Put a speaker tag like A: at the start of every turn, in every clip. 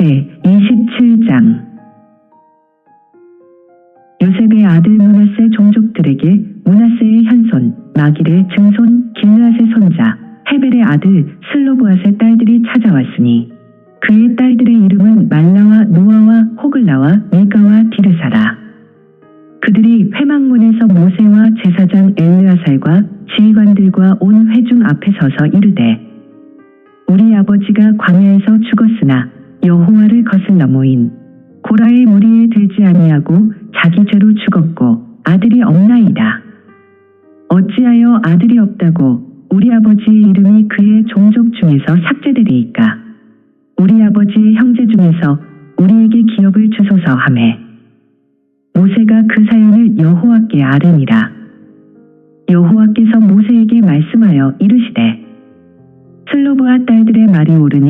A: 민수기 제27장. 요셉의 아들 문하세 종족들에게 문하세의 현손 마길의 증손 길르앗의 손자 헤벨의 아들 슬로브앗의 딸들이 찾아왔으니 그의 딸들의 이름은 말라와 노아와 호글라와 밀가와 디르사라. 그들이 회막문에서 모세와 제사장 엘르아살과 지휘관들과 온 회중 앞에 서서 모인 고라의 무리에 들지 아니하고 자기 죄로 죽었고 아들이 없나이다. 어찌하여 아들이 없다고 우리 아버지의 이름이 그의 종족 중에서 삭제되리이까? 우리 아버지의 형제 중에서 우리에게 기업을 주소서 하매 모세가 그 사연을 여호와께 아뢰니라. 여호와께서 모세에게 말씀하여 이르시되 슬로브와 딸들의 말이 그들의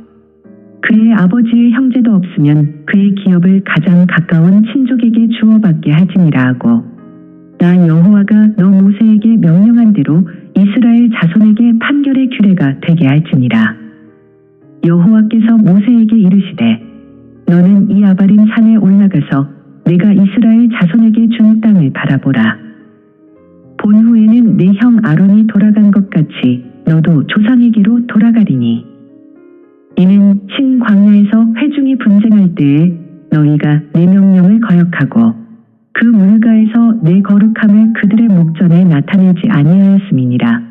A: 그의 아버지의 형제도 없으면 그의 기업을 가장 가까운 친족에게 주어받게 할지니라 하고 나 여호와가 너 모세에게 명령한 대로 이스라엘 자손에게 판결의 규례가 되게 할지니라. 여호와께서 모세에게 이르시되 너는 이 아바림 산에 올라가서 내가 이스라엘 자손에게 준 땅을 바라보라. 본 후에는 내 형 아론이 돌아간 것 같이 너도 조상에게로 돌아가리니. 이는 신광야에서 회중이 분쟁할 때에 너희가 내 명령을 거역하고 그 물가에서 내 거룩함을 그들의 목전에 나타내지 아니하였음이니라.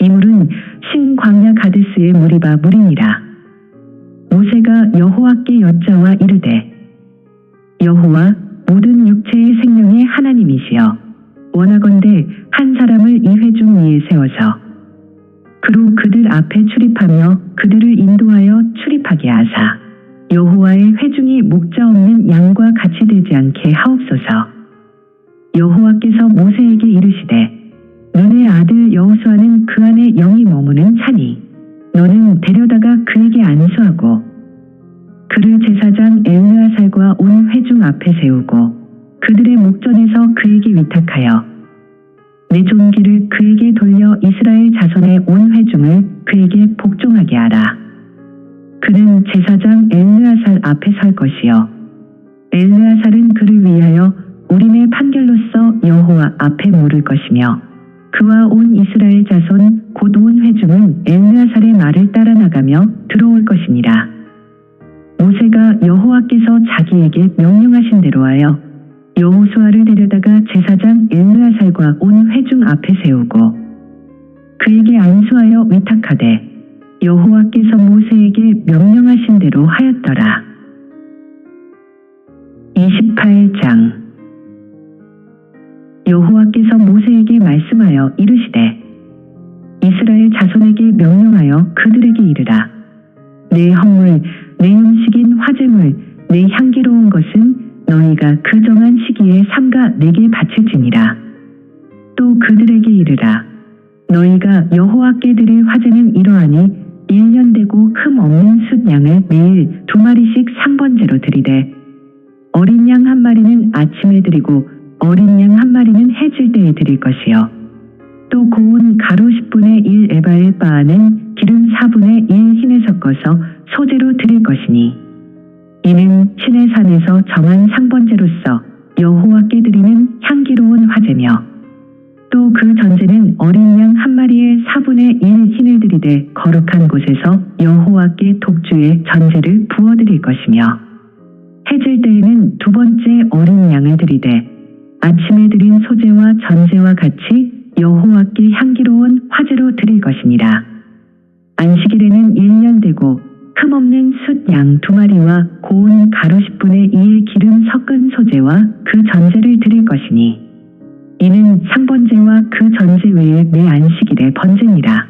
A: 이 물은 신광야 가데스의 물이바 물이니라. 모세가 여호와께 여짜와 이르되 여호와 모든 육체의 생명의 하나님이시여 원하건대 한 사람을 이 회중 위에 세워서 그로 그들 앞에 출입하며 그들을 인도하여 출입하게 하사 여호와의 회중이 목자 없는 양과 같이 되지 않게 하옵소서. 여호와께서 모세에게 이르시되 너의 아들 여호수아는 그 안에 영이 머무는 차니 너는 데려다가 그에게 안수하고 그를 제사장 엘르아살과 온 회중 앞에 세우고 그들의 목전에서 그에게 위탁하여 내 종기를 그에게 돌려 이스라엘 자손의 온 회중을 그에게. 그는 제사장 엘르아살 앞에 설 것이요. 엘르아살은 그를 위하여 우림의 판결로서 여호와 앞에 물을 것이며 그와 온 이스라엘 자손 곧 온 회중은 엘르아살의 말을 따라 나가며 들어올 것이니라. 모세가 여호와께서 자기에게 명령하신 대로 하여 여호수아를 데려다가 제사장 엘르아살과 온 회중 앞에 세우고 그에게 안수하여 위탁하되 이르라. 내 헌물, 내 음식인 화제물, 내 향기로운 것은 너희가 그 정한 시기에 삼가 내게 바칠지니라. 또 그들에게 이르라. 너희가 여호와께 드릴 화제는 이러하니 1년 되고 흠 없는 숫 양을 매일 두 마리씩 상번제로 드리되 어린 양 한 마리는 아침에 드리고 어린 양 한 마리는 해질 때에 드릴 것이요. 또 고운 가루 10분의 1 에바의 바는 기름 4분의 1 흰에 섞어서 소재로 드릴 것이니 이는 신의 산에서 정한 상번제로서 여호와께 드리는 향기로운 화제며 또 그 전제는 어린 양 한 마리의 4분의 1 흰을 드리되 거룩한 곳에서 여호와께 독주의 전제를 부어드릴 것이며 해질 때에는 두 번째 어린 양을 드리되 아침에 드린 소제와 전제와 같이 여호와께 향기로운 화제로 드릴 것이니라. 안식일에는 1년 되고 흠없는 숫 양 두 마리와 고운 가루 10분의 2의 기름 섞은 소제와 그 전제를 드릴 것이니 이는 상번제와 그 전제 외에 매 안식일의 번제니라.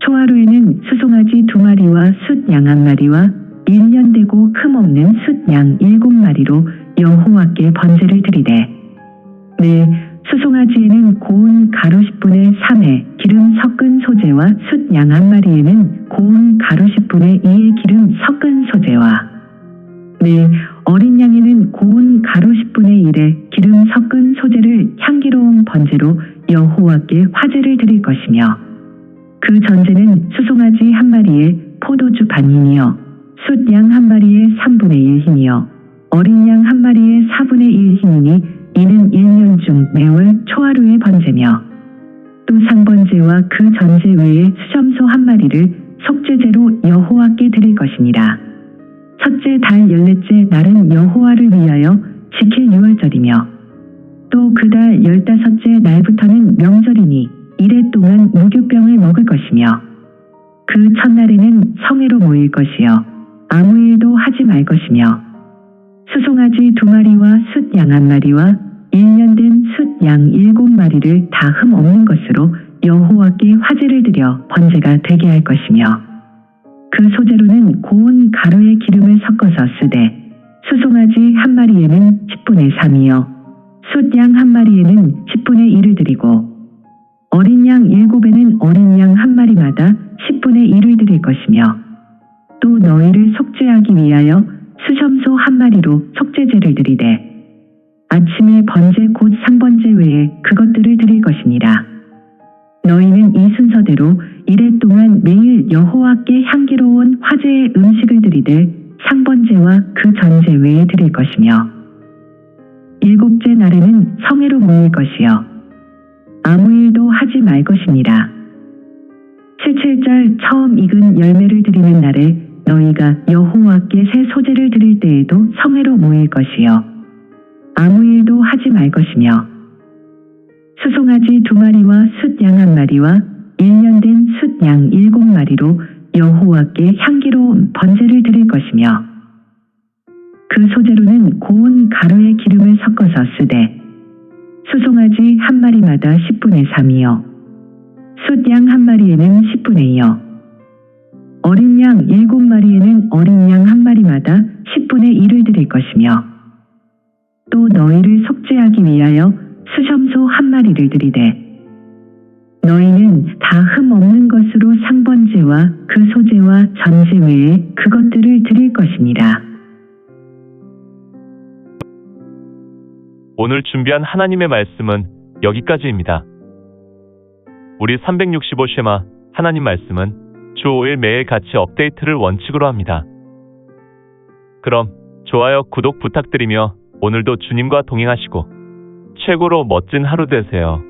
A: 초하루에는 수송아지 두 마리와 숫 양 한 마리와 1년 되고 흠없는 숫 양 일곱 마리로 여호와께 번제를 드리되 네 수송아지에는 고운 가루 10분의 3에 기름 섞은 소재와 숫양 한 마리에는 고운 가루 10분의 2의 기름 섞은 소재와 네 어린 양에는 고운 가루 10분의 1에 기름 섞은 소재를 향기로운 번제로 여호와께 화제를 드릴 것이며 그 전제는 수송아지 한 마리에 포도주 반인이요 숫양 한 마리에 3분의 1 흰이요 어린 양 한 마리에 4분의 1 흰이니 이는 1년 중 매월 초하루의 번제며 또 상번제와 그 전제 외에 수점소 한 마리를 속죄제로 여호와께 드릴 것이니라. 첫째 달 열넷째 날은 여호와를 위하여 지킬 유월절이며 또 그 달 열다섯째 날부터는 명절이니 이래 동안 무교병을 먹을 것이며 그 첫날에는 성회로 모일 것이요 아무 일도 하지 말 것이며 수송아지 두 마리와 숫양 한 마리와 1년 된 숫양 일곱 마리를 다 흠 없는 것으로 여호와께 화제를 드려 번제가 되게 할 것이며 그 소재로는 고운 가루의 기름을 섞어서 쓰되 수송아지 한 마리에는 10분의 3이요 숫양 한 마리에는 10분의 1을 드리고 어린 양 일곱에는 어린 양 한 마리마다 10분의 1을 드릴 것이며 드리되 아침에 번제 곧 상번제 외에 그것들을 드릴 것이니라. 너희는 이 순서대로 이래 동안 매일 여호와께 향기로운 화제의 음식을 드리되 상번제와 그 전제 외에 드릴 것이며 일곱째 날에는 성회로 모일 것이요 아무 일도 하지 말 것이니라. 칠칠절 처음 익은 열매를 드리는 날에 너희가 여호와께 새 소재를 드릴 때에도 성회로 모일 것이요. 아무 일도 하지 말 것이며 수송아지 두 마리와 숫양 한 마리와 1년 된 숫양 일곱 마리로 여호와께 향기로운 번제를 드릴 것이며 그 소재로는 고운 가루의 기름을 섞어서 쓰되 수송아지 한 마리마다 10분의 3이요. 숫양 한 마리에는 10분의 2요 어린 양 일곱 마리에는 어린 양 한 마리마다 10분의 1을 드릴 것이며 또 너희를 속죄하기 위하여 수점소 한 마리를 드리되 너희는 다 흠 없는 것으로 상번제와 그 소재와 전제 외에 그것들을 드릴 것이니라.
B: 오늘 준비한 하나님의 말씀은 여기까지입니다. 우리 365 쉐마 하나님 말씀은 주 5일 매일 같이 업데이트를 원칙으로 합니다. 그럼 좋아요, 구독 부탁드리며 오늘도 주님과 동행하시고 최고로 멋진 하루 되세요.